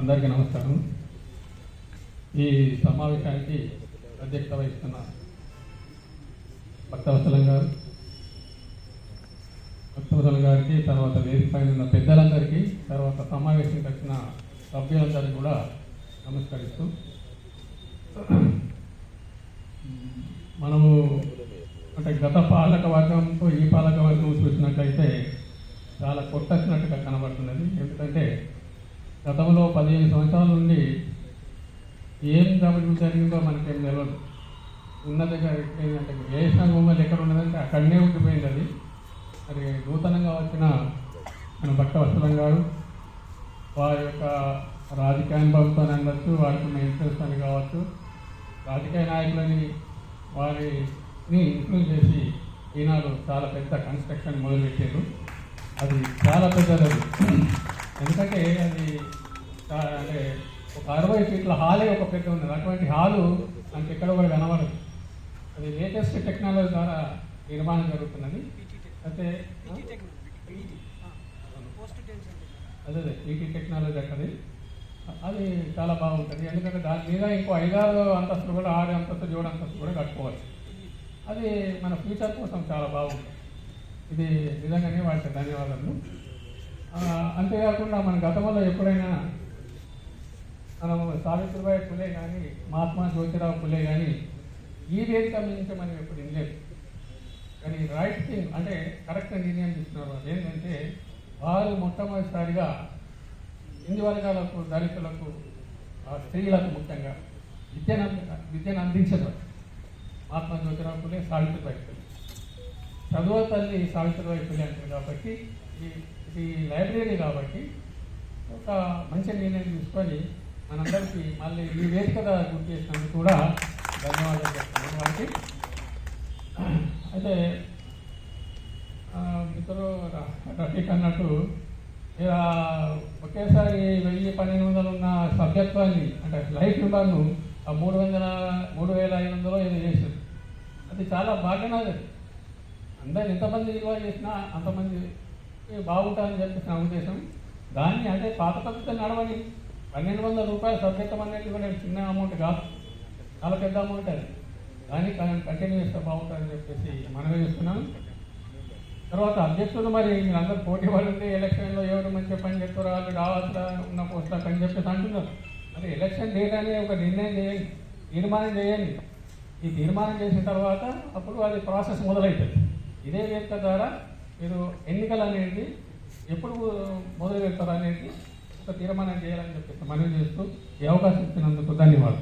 అందరికీ నమస్కారం. ఈ సమావేశానికి అధ్యక్షత వహిస్తున్న భక్తవసలం గారు భక్తవసలం గారికి తర్వాత వేదిక పైన ఉన్న పెద్దలందరికీ తర్వాత సమావేశానికి వచ్చిన సభ్యులందరికీ కూడా నమస్కరిస్తూ మనము అంటే గత పాలక వర్గంతో ఈ పాలక వర్గం చూసినట్లయితే చాలా కొట్టచ్చినట్టుగా కనబడుతున్నది. ఎందుకంటే గతంలో పదిహేను సంవత్సరాల నుండి ఏం గవర్నమెంట్ జరిగిందో మనకేం తెలియదు ఉన్న దగ్గర ఏంటంటే ఏ సంఘం ఎక్కడ ఉన్నదంటే అక్కడనే ఉండిపోయింది అది. మరి నూతనంగా వచ్చిన మన భక్త వస్త్రం గారు వారి యొక్క రాజకీయ అనుభవంతో అనవచ్చు వారికి ఉన్న ఇంట్రెస్ట్ అని కావచ్చు రాజకీయ నాయకులని వారిని ఇన్ఫ్లూయెన్స్ చేసి ఈనాడు చాలా పెద్ద కన్స్ట్రక్షన్ మొదలుపెట్టారు అది చాలా పెద్దది ఎందుకంటే అది అంటే ఒక అరవై ఫీట్ల హాలే ఒక పెద్ద ఉన్నది. అటువంటి హాలు మనకి ఎక్కడ కూడా కనబడదు. అది లేటెస్ట్ టెక్నాలజీ ద్వారా నిర్మాణం జరుగుతున్నది. అయితే అదే అదే ఈటీ టెక్నాలజీ అక్కడి అది చాలా బాగుంటుంది. ఎందుకంటే దాని మీద ఇంకో ఐదారు అంతస్తులు కూడా ఆరు అంతస్తు ఏడు అంతస్తులు కూడా కట్టుకోవచ్చు. అది మన ఫ్యూచర్ కోసం చాలా బాగుంటుంది ఇది నిజంగానే వాటికి ధన్యవాదాలు అంతేకాకుండా మన గతంలో ఎప్పుడైనా మనం సావిత్రిబాయి పులే కానీ మహాత్మా జ్యోతిరావు పులే కానీ ఈ వేదిక నుంచి మనం ఎప్పుడు వినలేదు. కానీ రైట్ థింగ్ అంటే కరెక్ట్ నిర్ణయం తీసుకున్నారు. ఏంటంటే వారు మొట్టమొదటిసారిగా హిందీ వర్గాలకు దళితులకు స్త్రీలకు ముఖ్యంగా విద్యను విద్యను అందించడం. మహాత్మా జ్యోతిరావు పులే సావిత్రిబాయి పులే. చదువు తల్లి సావిత్రిబాయి పిల్లి అంటారు కాబట్టి ఈ- ఇది లైబ్రరీ కాబట్టి ఒక మంచి నిర్ణయం తీసుకొని మనందరికీ మళ్ళీ ఈ వేదిక గుర్తు చేసినందుకు కూడా ధన్యవాదాలు చెప్తున్నాను. వారికి అయితే ఆ, మిత్రులు రఫీక్ అన్నట్టు ఇక ఒకేసారి వెయ్యి పన్నెండు వందలు ఉన్న సభ్యత్వాన్ని అంటే లైఫ్ మెంబర్ను ఆ మూడు వందల మూడు వేల ఐదు వందలు ఏదో చేశారు అది చాలా బాగానే అందరు ఎంతమంది విలువ చేసినా అంతమంది బాగుంటారని చెప్పేసి నా ఉద్దేశం. దాన్ని అంటే పాత పద్ధతి నడవని పన్నెండు వందల రూపాయల సభ్యత్వం అనేది కూడా చిన్న అమౌంట్ కాదు. చాలా పెద్ద అమౌంట్ అది. దాన్ని కంటిన్యూ చేస్తే బాగుంటుందని చెప్పేసి మనమే చేస్తున్నాం తర్వాత అధ్యక్షులు మరి మీరందరూ పోటీ పడింది ఎలక్షన్లో ఎవరు మంచి పని చేస్తారో వాళ్ళు రావాల్సిన ఉన్న పోస్టులకు అని చెప్పేసి అంటున్నారు. మరి ఎలక్షన్ డేట్ ఒక నిర్ణయం చేయండి తీర్మానం చేయండి. ఈ తీర్మానం చేసిన తర్వాత అప్పుడు అది ప్రాసెస్ మొదలవుతుంది ఇదే వేదిక ద్వారా మీరు ఎన్నికలు అనేది ఎప్పుడు మొదలు పెడతారు అనేది ఒక తీర్మానం చేయాలని చెప్పేసి మనవి చేస్తూ ఈ అవకాశం ఇచ్చినందుకు ధన్యవాదాలు.